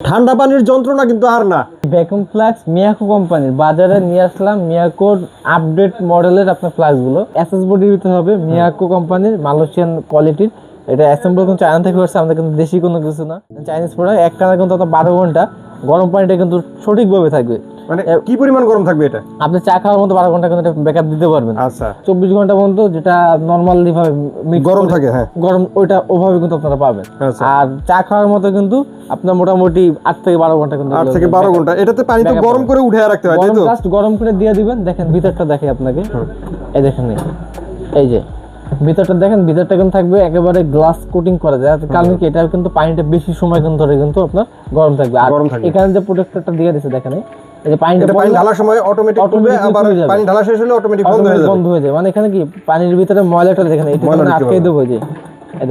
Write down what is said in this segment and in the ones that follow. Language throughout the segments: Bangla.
ঠান্ডা পানির যন্ত্রণা কিন্তু আর না। ভ্যাকুম ফ্লাক্স মিয়াকো কোম্পানির। বাজারে নিয়ে আসলাম মিয়াকোর আপডেট মডেলের আপনার ফ্লাক্সগুলো এসএস বডি দিতে হবে মিয়াকো কোম্পানির মালয়েশিয়ান কোয়ালিটির এটা অ্যাসেম্বল কিন্তু চায়না থেকে হচ্ছে, আমাদের কিন্তু দেশি কোনো কিছু না। চাইনিজ প্রোডাক্ট একটা না কিন্তু বারো ঘণ্টা। গরম পানিটা কিন্তু সঠিকভাবে থাকবে। মানে কি পরিমাণ গরম থাকবে এটা? আপনি চা খাওয়ার মতো বারো ঘণ্টা কিন্তু ব্যাকআপ দিতে পারবেন। আচ্ছা। চব্বিশ ঘণ্টা পর্যন্ত যেটা নর্মালি ভাবে গরম থাকে হ্যাঁ। গরম ওইটা ওভাবে কিন্তু আপনারা পাবেন। আচ্ছা। আর চা খাওয়ার মতো কিন্তু আপনার মোটামুটি আট থেকে বারো ঘণ্টা কিন্তু আট থেকে বারো ঘণ্টা। এটাতে পানি তো গরম করে উঠে রাখতে হয় তাই গরম তো? জাস্ট গরম করে দিয়ে দিবেন দেখেন ভিতরটা দেখে আপনাকে। এই দেখেন এই। যে ভিতরটা দেখেন ভিতরটা কিন্তু থাকবে একেবারে গ্লাস কোটিং করা যায়। কারণ কি এটা কিন্তু পানিটা বেশি সময় কিন্তু ধরে কিন্তু আপনার গরম থাকবে। আর। এখানে যে প্রোটেক্টরটা দিয়ে দিছে দেখেন পানিটা পানি ঢালার সময় অটোমেটিক খুলবে আবার পানি ঢালা শেষ হলে অটোমেটিক বন্ধ হয়ে যাবে। বন্ধ হয়ে যায় মানে এখানে কি? পানির ভিতরে ময়লাটা দেখেন এটা ময়লা আটকে দেবো যে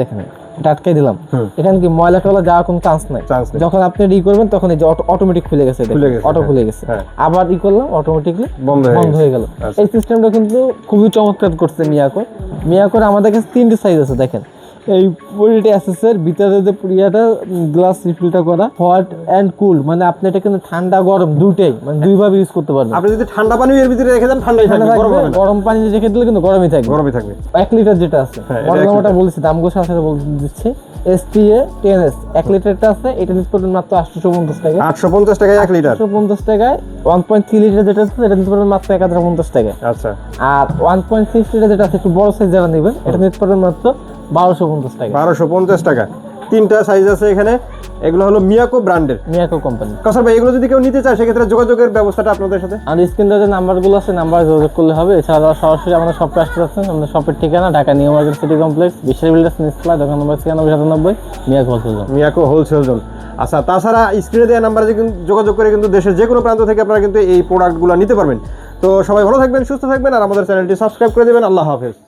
দেখেন এটা আটকে দিলাম। এখানে কি ময়লা টলা যাওয়ার কোনো চান্স নাই। যখন আপনি ই করবেন তখন এই যে অটোমেটিক খুলে গেছে অটো হ্যাঁ। খুলে গেছে। হ্যাঁ। আবার ই করলাম অটোমেটিকলি বন্ধ হয়ে বন্ধ হয়ে গেল। আচ্ছা। এই সিস্টেমটা কিন্তু খুবই চমৎকার করছে মিয়াকো। মিয়াকোর আমাদের কাছে তিনটে সাইজ আছে দেখেন। এই অ্যাসেসের ভিতরে যে পুরিয়াটা গ্লাস রিফিলটা করা হট অ্যান্ড কুল মানে আপনি এটা কিন্তু ঠান্ডা গরম দুইটাই মানে দুইভাবে ইউজ করতে পারবেন। আপনি যদি ঠান্ডা পানি এর ভিতরে রেখে দেন ঠান্ডাই থাকবে গরম পানি রেখে দিলে কিন্তু গরমই থাকবে। গরমই থাকবে। এক লিটার যেটা আছে হ্যাঁ, বলছি দামগুলো সাথে সাথে বলে দিচ্ছি। S T A ten S এক লিটারটা আছে এটা নিতে পারবেন মাত্র আটশো পঞ্চাশ টাকা আটশো পঞ্চাশ টাকায় এক লিটার আটশো পঞ্চাশ টাকায় ওয়ান পয়েন্ট থ্রি লিটার যেটা আছে এটা নিতে পারবেন মাত্র এক হাজার পঞ্চাশ টাকায়। আচ্ছা। আর ওয়ান পয়েন্ট সিক্স লিটার যেটা আছে একটু বড় সাইজ যারা নেবেন এটা নিতে পারবেন মাত্র বারোশো পঞ্চাশ টাকা। বারোশো পঞ্চাশ টাকা। তিনটা সাইজ আছে এখানে। এগুলো হলো মিয়াকো ব্র্যান্ডের মিয়াকো কোম্পানি কাসার ভাই এগুলো যদি কেউ নিতে চায় সেক্ষেত্রে যোগাযোগের ব্যবস্থাটা আপনাদের সাথে? আর স্ক্রিন যে নাম্বারগুলো আছে নাম্বার যোগাযোগ করলে হবে। এছাড়া সরাসরি আমাদের শপে আসতে পারছেন। আমাদের শপের ঠিকানা Dhaka New Market City Complex বিশ্বের বিল্ডার্স নিচতলা দোকান নম্বর ছিয়ানব্বই সাতানব্বই Miyako wholesale Miyako wholesale zone. আচ্ছা তাছাড়া স্ক্রিনে দেওয়া নাম্বারে যোগাযোগ করে কিন্তু দেশের যে কোনো প্রান্ত থেকে আপনারা কিন্তু এই প্রোডাক্টগুলো নিতে পারবেন। তো সবাই ভালো থাকবেন সুস্থ থাকবেন আর আমাদের চ্যানেলটি সাবস্ক্রাইব করে দেবেন। আল্লাহ হাফেজ।